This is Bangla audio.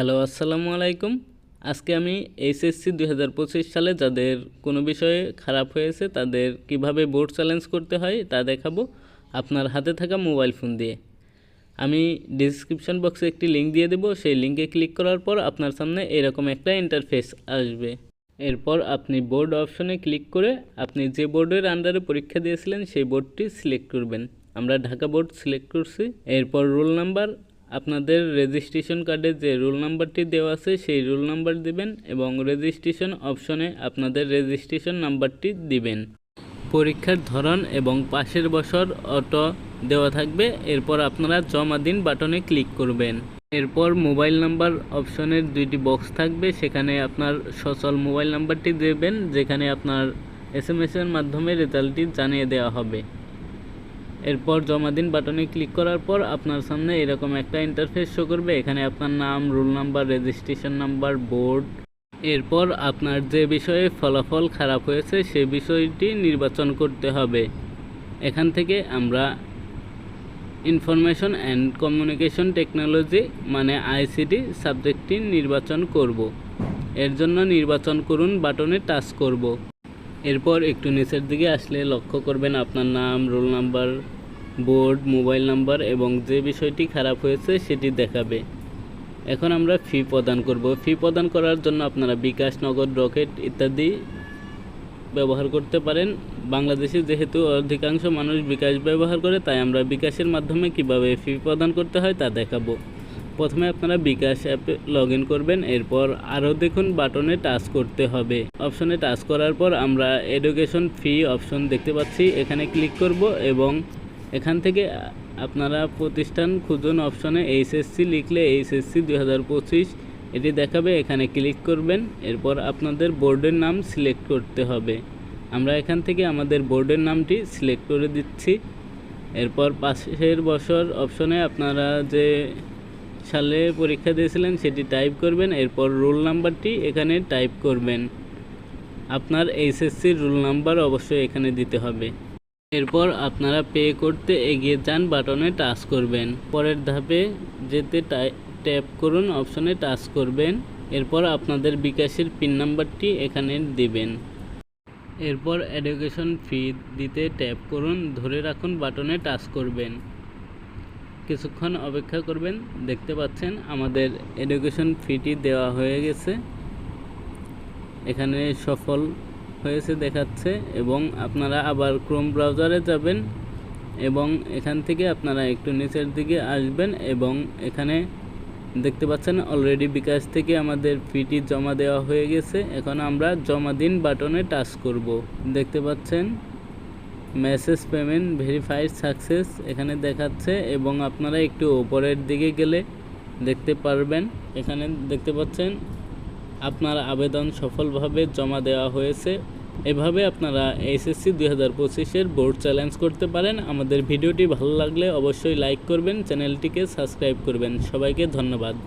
হ্যালো, আসসালামু আলাইকুম। আজকে আমি এইচএসসি দুই হাজার পঁচিশ সালে যাদের কোনো বিষয়ে খারাপ হয়েছে, তাদের কীভাবে বোর্ড চ্যালেঞ্জ করতে হয় তা দেখাবো আপনার হাতে থাকা মোবাইল ফোন দিয়ে। আমি ডিসক্রিপশন বক্সে একটি লিঙ্ক দিয়ে দেবো, সেই লিঙ্কে ক্লিক করার পর আপনার সামনে এরকম একটা ইন্টারফেস আসবে। এরপর আপনি বোর্ড অপশনে ক্লিক করে আপনি যে বোর্ডের আন্ডারে পরীক্ষা দিয়েছিলেন, সেই বোর্ডটি সিলেক্ট করবেন। আমরা ঢাকা বোর্ড সিলেক্ট করছি। এরপর রোল নাম্বার আপনাদের রেজিস্ট্রেশন কার্ডে যে রোল নাম্বারটি দেওয়া আছে, সেই রোল নাম্বার দিবেন এবং রেজিস্ট্রেশন অপশনে আপনাদের রেজিস্ট্রেশন নাম্বারটি দিবেন। পরীক্ষার ধরন এবং পাশের বছর অটো দেওয়া থাকবে, এরপর আপনারা জমা দিন বাটনে ক্লিক করবেন। এরপর মোবাইল নাম্বার অপশনের দুইটি বক্স থাকবে, সেখানে আপনার সচল মোবাইল নাম্বারটি দেবেন, যেখানে আপনার এস এম এর মাধ্যমে রেজাল্টটি জানিয়ে দেওয়া হবে। এরপর জমা দিন বাটনে ক্লিক করার পর আপনার সামনে এরকম একটা ইন্টারফেস শো করবে। এখানে আপনার নাম roll number registration number board এরপর আপনার যে বিষয়ে ফলাফল খারাপ হয়েছে, সে বিষয়টি নির্বাচন করতে হবে। এখান থেকে আমরা ইনফরমেশন অ্যান্ড কমিউনিকেশন টেকনোলজি মানে আইসিটি সাবজেক্টটি নির্বাচন করব। এর জন্য নির্বাচন করুন বাটনে টাচ করব। এরপর একটু নিচের দিকে আসলে লক্ষ্য করবেন আপনার নাম, roll number, board, mobile number এবং যে বিষয়টি খারাপ হয়েছে সেটি দেখাবে। এখন আমরা ফি প্রদান করব। ফি প্রদান করার জন্য আপনারা বিকাশ, নগদ, রকেট ইত্যাদি ব্যবহার করতে পারেন। বাংলাদেশে যেহেতু অধিকাংশ মানুষ বিকাশ ব্যবহার করে, তাই আমরা বিকাশের মাধ্যমে কীভাবে ফি প্রদান করতে হয় তা দেখাবো। প্রথমে আপনারা বিকাশ অ্যাপে লগ করবেন, এরপর আরও দেখুন বাটনে টাচ করতে হবে। অপশনে টাচ করার পর আমরা এডুকেশন ফি অপশন দেখতে পাচ্ছি, এখানে ক্লিক করব এবং এখান থেকে আপনারা প্রতিষ্ঠান খুঁজুন অপশনে এইচএসসি লিখলে এইচএসসি দুই হাজার পঁচিশ, এটি দেখাবে, এখানে ক্লিক করবেন, এরপর আপনাদের বোর্ডের নাম সিলেক্ট করতে হবে। আমরা এখান থেকে আমাদের বোর্ডের নামটি সিলেক্ট করে দিচ্ছি। এরপর পাশের বছর অপশনে আপনারা যে সালে পরীক্ষা দিয়েছিলেন, সেটি টাইপ করবেন, এরপর রোল নাম্বারটি এখানে টাইপ করবেন। আপনার এইচএসসির রোল নাম্বার অবশ্যই এখানে দিতে হবে। এরপর আপনারা পে করতে এগিয়ে যান বাটনে টাচ করবেন। পরের ধাপে যেতে ট্যাপ করুন অপশনে টাচ করবেন। এরপর আপনাদের বিকাশের পিন নাম্বারটি এখানে দিবেন। এরপর এডুকেশন ফি দিতে ট্যাপ করুন, ধরে রাখুন বাটনে টাচ করবেন। কিছুক্ষণ অপেক্ষা করবেন, দেখতে পাচ্ছেন আমাদের এডুকেশন ফিটি দেওয়া হয়ে গেছে। এখানে সফল হয়েছে দেখাচ্ছে এবং আপনারা আবার ক্রোম ব্রাউজারে যাবেন এবং এখান থেকে আপনারা একটু নিচের দিকে আসবেন এবং এখানে দেখতে পাচ্ছেন অলরেডি বিকাশ থেকে আমাদের ফিটি জমা দেওয়া হয়ে গেছে। এখন আমরা জমা দিন বাটনে টাচ করব। দেখতে পাচ্ছেন মেসেজ পেমেন্ট, ভেরিফাইড সাকসেস এখানে দেখাচ্ছে এবং আপনারা একটু ওপরের দিকে গেলে দেখতে পারবেন। এখানে দেখতে পাচ্ছেন, আপনার আবেদন সফলভাবে জমা দেওয়া হয়েছে। এভাবে আপনারা এইচএসসি দুই হাজার পঁচিশের বোর্ড চ্যালেঞ্জ করতে পারেন। আমাদের ভিডিওটি ভালো লাগলে অবশ্যই লাইক করবেন, চ্যানেলটিকে সাবস্ক্রাইব করবেন। সবাইকে ধন্যবাদ।